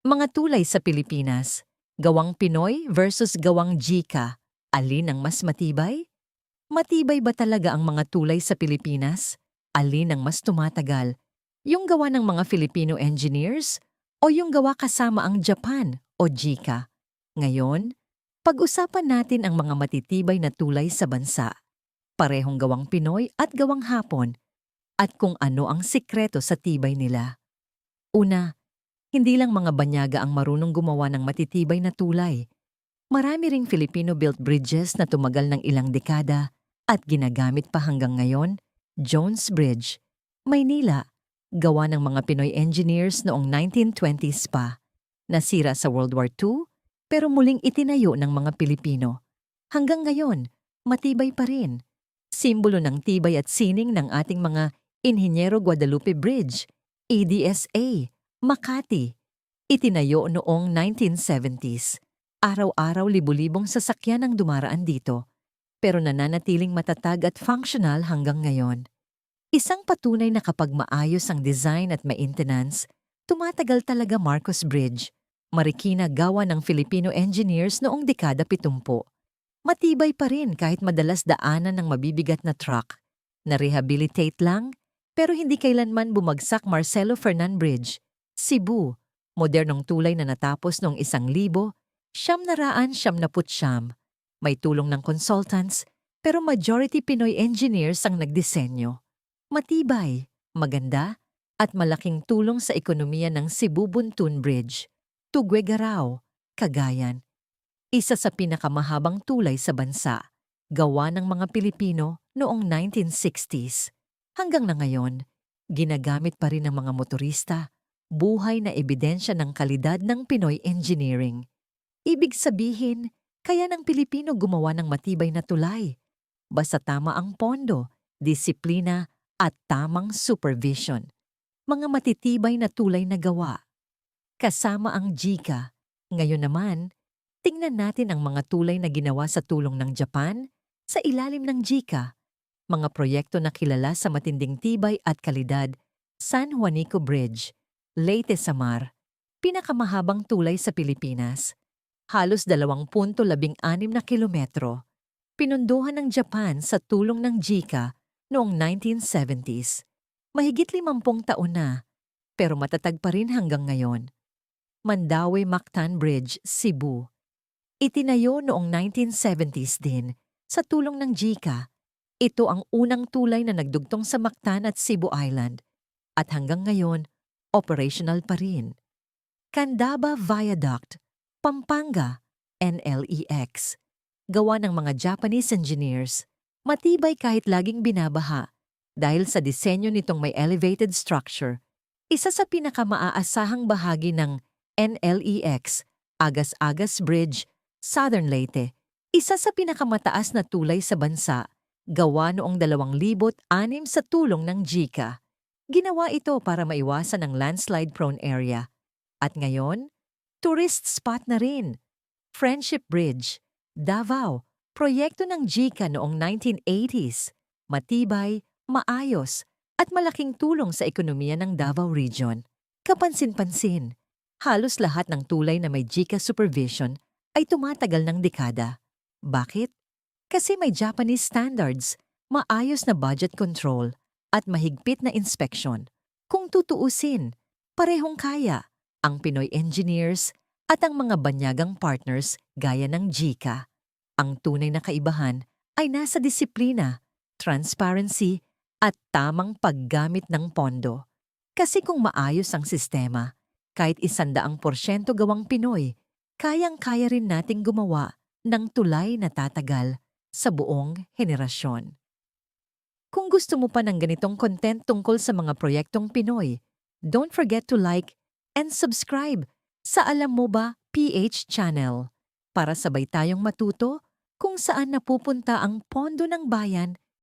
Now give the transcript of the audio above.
Mga tulay sa Pilipinas, gawang Pinoy versus gawang Jika, alin ang mas matibay? Matibay ba talaga ang mga tulay sa Pilipinas? Alin ang mas tumatagal? Yung gawa ng mga Filipino engineers o yung gawa kasama ang Japan o Jika? Ngayon, pag-usapan natin ang mga matitibay na tulay sa bansa. Parehong gawang Pinoy at gawang Hapon at kung ano ang sikreto sa tibay nila. Una, hindi lang mga banyaga ang marunong gumawa ng matitibay na tulay. Marami ring Filipino-built bridges na tumagal ng ilang dekada at ginagamit pa hanggang ngayon, Jones Bridge, Maynila, gawa ng mga Pinoy engineers noong 1920s pa. Nasira sa World War II, pero muling itinayo ng mga Pilipino. Hanggang ngayon, matibay pa rin. Simbolo ng tibay at sining ng ating mga Inhinyero Guadalupe Bridge, EDSA, Makati. Itinayo noong 1970s. Araw-araw libu-libong sasakyan ang dumaraan dito, pero nananatiling matatag at functional hanggang ngayon. Isang patunay na kapag maayos ang design at maintenance, tumatagal talaga Marcos Bridge, marikina gawa ng Filipino engineers noong dekada 70. Matibay pa rin kahit madalas daanan ng mabibigat na truck. Na-rehabilitate lang, pero hindi kailanman bumagsak Marcelo Fernan Bridge, Cebu, modernong tulay na natapos noong isang libo, siyam na raan siyam na putsyam. May tulong ng consultants, pero majority Pinoy engineers ang nagdisenyo. Matibay, maganda, at malaking tulong sa ekonomiya ng Cebu Buntun Bridge, Tuguegarao, Cagayan. Isa sa pinakamahabang tulay sa bansa, gawa ng mga Pilipino noong 1960s. Hanggang na ngayon, ginagamit pa rin ng mga motorista, buhay na ebidensya ng kalidad ng Pinoy engineering. Ibig sabihin, kaya ng Pilipino gumawa ng matibay na tulay. Basta tama ang pondo, disiplina, at tamang supervision. Mga matitibay na tulay na gawa. Kasama ang Jika. Ngayon naman, tingnan natin ang mga tulay na ginawa sa tulong ng Japan sa ilalim ng Jika mga proyekto na kilala sa matinding tibay at kalidad, San Juanico Bridge, Leyte Samar, pinakamahabang tulay sa Pilipinas. Halos 20.16 na kilometro. Pinunduhan ng Japan sa tulong ng JICA noong 1970s. Mahigit 50 taon na, pero matatag pa rin hanggang ngayon. Mandawi Mactan Bridge, Cebu. Itinayo noong 1970s din sa tulong ng JICA ito ang unang tulay na nagdugtong sa Mactan at Cebu Island at hanggang ngayon, operational pa rin. Candaba Viaduct, Pampanga, NLEX. Gawa ng mga Japanese engineers, matibay kahit laging binabaha dahil sa disenyo nitong may elevated structure. Isa sa pinakamaasahang bahagi ng NLEX, Agas-Agas Bridge, Southern Leyte, isa sa pinakamataas na tulay sa bansa gawa noong 2006 sa tulong ng JICA. Ginawa ito para maiwasan ang landslide-prone area. At ngayon, tourist spot na rin. Friendship Bridge, Davao, proyekto ng JICA noong 1980s. Matibay, maayos, at malaking tulong sa ekonomiya ng Davao Region. Kapansin-pansin, halos lahat ng tulay na may JICA supervision ay tumatagal ng dekada. Bakit? Kasi may Japanese standards, maayos na budget control, at mahigpit na inspection. Kung tutuusin, parehong kaya ang Pinoy engineers at ang mga banyagang partners gaya ng JICA. Ang tunay na kaibahan ay nasa disiplina, transparency, at tamang paggamit ng pondo. Kasi kung maayos ang sistema, kahit isandaang porsyento gawang Pinoy, kayang-kaya rin nating gumawa ng tulay na tatagal sa buong henerasyon. Kung gusto mo pa ng ganitong content tungkol sa mga proyektong Pinoy, don't forget to like and subscribe sa Alam Mo Ba PH channel para sabay tayong matuto kung saan napupunta ang pondo ng bayan